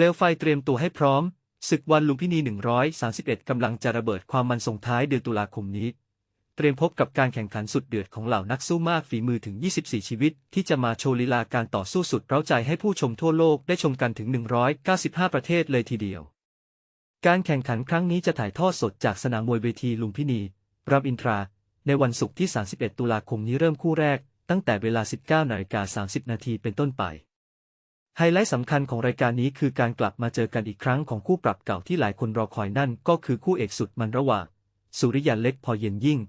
ลวไฟเตรียมตัวให้พร้อม ศึกวันลุมพินี 131 กำลังจะระเบิดความมันส่งท้ายเดือนตุลาคมนี้ เตรียมพบกับการแข่งขันสุดเดือดของเหล่านักสู้มากฝีมือถึง 24 ชีวิต ที่จะมาโชว์ลีลาการต่อสู้สุดเร้าใจให้ผู้ชมทั่วโลกได้ชมกันถึง 195 ประเทศเลยทีเดียว การแข่งขันครั้งนี้จะถ่ายทอดสดจากสนามมวยเวทีลุมพินีรามอินทรา ในวันศุกร์ที่ 31 ตุลาคมนี้เริ่มคู่แรก ตั้งแต่เวลา 19นาฬิกา30 นาทีเป็นต้นไป ไฮไลท์สำคัญของรายการนี้คือการกลับมาเจอกันอีกครั้งของคู่ปรับเก่าที่หลายคนรอคอยนั่นก็คือคู่เอกสุดมันระหว่างสุริยันเล็กพอเย็นยิ่ง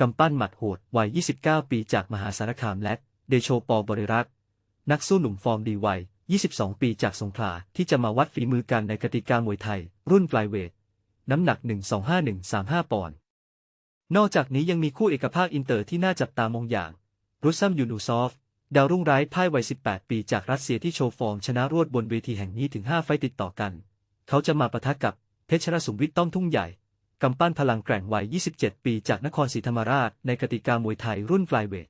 กำปั้นหมัดโหดวัย 29 ปีจากมหาสารคามและ เดโชปอบริรักษ์นักสู้หนุ่มฟอร์มดีวัย 22 ปีจากสงขลาที่จะมาวัดฝีมือกันในกติกามวยไทย รุ่นไฟเวท น้ำหนัก 125-135 ปอนด์ นอกจากนี้ยังมีคู่เอกภาคอินเตอร์ที่น่าจับตามองอย่าง รุสซัมยูนูซอฟ ดาวรุ่งไร้พ่ายวัย 18 ปีจากรัสเซียที่โชว์ฟอร์มชนะรวดบนเวทีแห่งนี้ถึง 5 ไฟติดต่อกัน เขาจะมาปะทะกับเพชรสุมวิทย์ต้อมทุ่งใหญ่ กำปั้นพลังแกร่งวัย 27 ปีจากนครศรีธรรมราช ในกติกามวยไทยรุ่นไฟเวท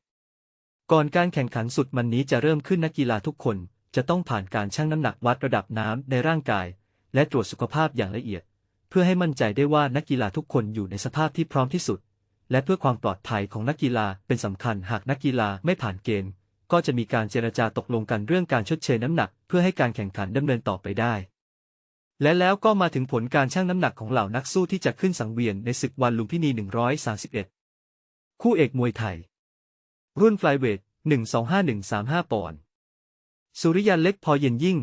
ก่อนการแข่งขันสุดมันนี้จะเริ่มขึ้นนักกีฬาทุกคน จะต้องผ่านการชั่งน้ำหนักวัดระดับน้ำในร่างกาย และตรวจสุขภาพอย่างละเอียด เพื่อให้มั่นใจได้ว่านักกีฬาทุกคนอยู่ในสภาพที่พร้อมที่สุด และเพื่อความปลอดภัยของนักกีฬาเป็นสำคัญหากนักกีฬาไม่ผ่านเกณฑ์ ก็จะมีการเจรจาตกลงกันเรื่องการชดเชยน้ำหนัก เพื่อให้การแข่งขันดำเนินต่อไปได้ และแล้วก็มาถึงผลการชั่งน้ำหนักของเหล่านักสู้ที่จะขึ้นสังเวียนในศึกวันลุมพินี 131 คู่เอกมวยไทย รุ่นไฟเวท 125135 ปอนด์สุริยันเล็กพอเย็นยิ่ง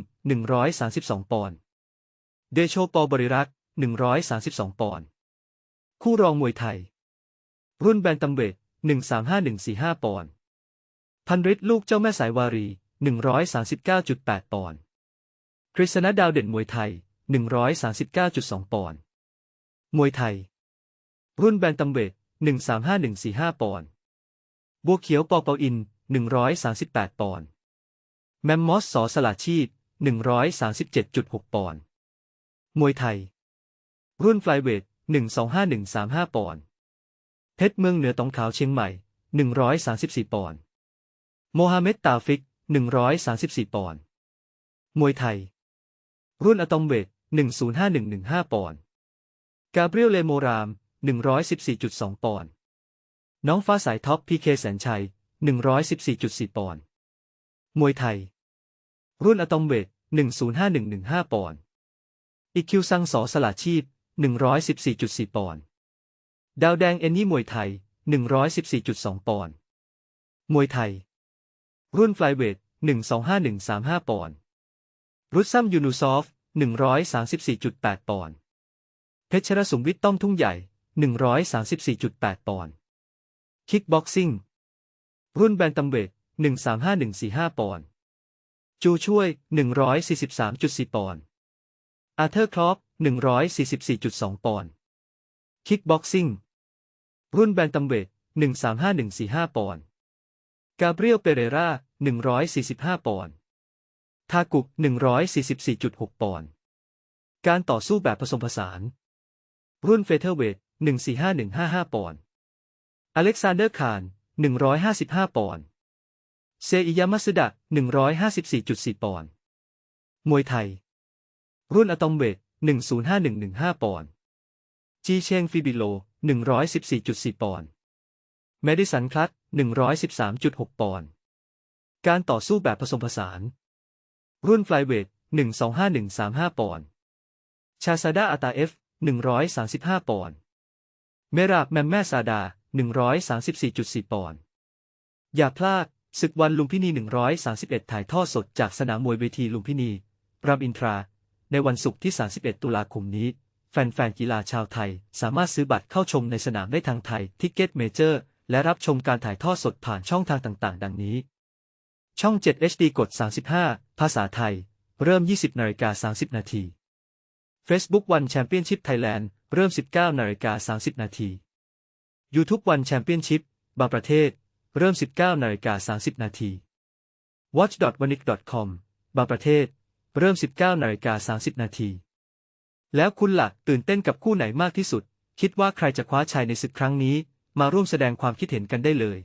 132 ปอนด์เดโชปอบริรักษ์ 132 ปอนด์คู่รองมวยไทย รุ่นแบนตัมเวท 135145 ปอนด์ พันฤทธิ์ลูกเจ้าแม่สายวารี 139.8 ปอนด์กฤษณดาวเด่นมวยไทย 139.2 ปอนด์มวยไทย รุ่นแบนตัมเวท135145 ปอนด์บัวเขียวปอเปาอิน 138 ปอนด์แมมมอสสอสลาชีพ 137.6 ปอนด์มวยไทย รุ่นไฟเวท125135 ปอนด์เพชรเมืองเหนือตองขาวเชียงใหม่ 134 ปอนด์ โมฮัมเหม็ดตาฟิก 134 ปอนด์ มวยไทย รุ่นอะตอมเวท 105115 ปอนด์ กาเบรียลเลโมราม 114.2 ปอนด์ น้องฟ้าสายท็อปพีเคแสนชัย 114.4 ปอนด์ มวยไทย รุ่นอะตอมเวท 105115 ปอนด์ อีคิวซังสอสลาชีพ 114.4 ปอนด์ ดาวแดงเอนนี่มวยไทย 114.2 ปอนด์ มวยไทย รุ่นไฟเวท125135 ปอนด์รุสซัมยูนูซอฟ 134.8 ปอนด์เพชรสุมวิทย์ต้อมทุ่งใหญ่ 134.8 ปอนด์คิกบ็อกซิ่ง รุ่นแบนตัมเวท135145 ปอนด์จูช่วย 143.4 ปอนด์อาเธอร์คลอป144.2 ปอนด์คิกบ็อกซิ่ง รุ่นแบนตัมเวท135145 ปอนด์กาเบรียล เปเรรา 145 ปอนด์ ทากุก144.6 ปอนด์ การต่อสู้แบบผสมผสาน รุ่นเฟเธอร์เวท145155 ปอนด์ อเล็กซานเดอร์คาน 155 ปอนด์ เซอิยามัสดะ 154.4 ปอนด์ มวยไทย รุ่นอะตอมเวท105115 ปอนด์ จีเชงฟิบิโล 114.4 ปอนด์ เมดิสันคลัต113.6 ปอนด์ การต่อสู้แบบผสมผสาน รุ่นไฟเวท125135 ปอนด์ ชาซาดาอาตาเอฟ 135 ปอนด์ เมราบแมมแม่ซาดา 134.4 ปอนด์ อย่าพลาด ศึกวันลุมพินี 131 ถ่ายทอดสดจากสนามมวยเวทีลุมพินี รามอินทรา ในวันศุกร์ที่ 31 ตุลาคมนี้ แฟนๆ กีฬาชาวไทย สามารถซื้อบัตรเข้าชมในสนามได้ทางไทยทิกเก็ตเมเจอร์ และรับชมการถ่ายทอดสดผ่านช่องทางต่างๆ ดังนี้ ช่อง 7 HD กด 35 ภาษาไทย เริ่ม 20นาฬิกา30 นาที Facebook One Championship Thailand เริ่ม 19นาฬิกา30 นาที YouTube One Championship บางประเทศ เริ่ม 19นาฬิกา30 นาที watch.wanik.com บางประเทศ เริ่ม 19นาฬิกา30 นาที แล้วคุณหลักตื่นเต้นกับคู่ไหนมากที่สุด คิดว่าใครจะคว้าชัยในศึกครั้งนี้ มาร่วมแสดงความคิดเห็นกันได้เลย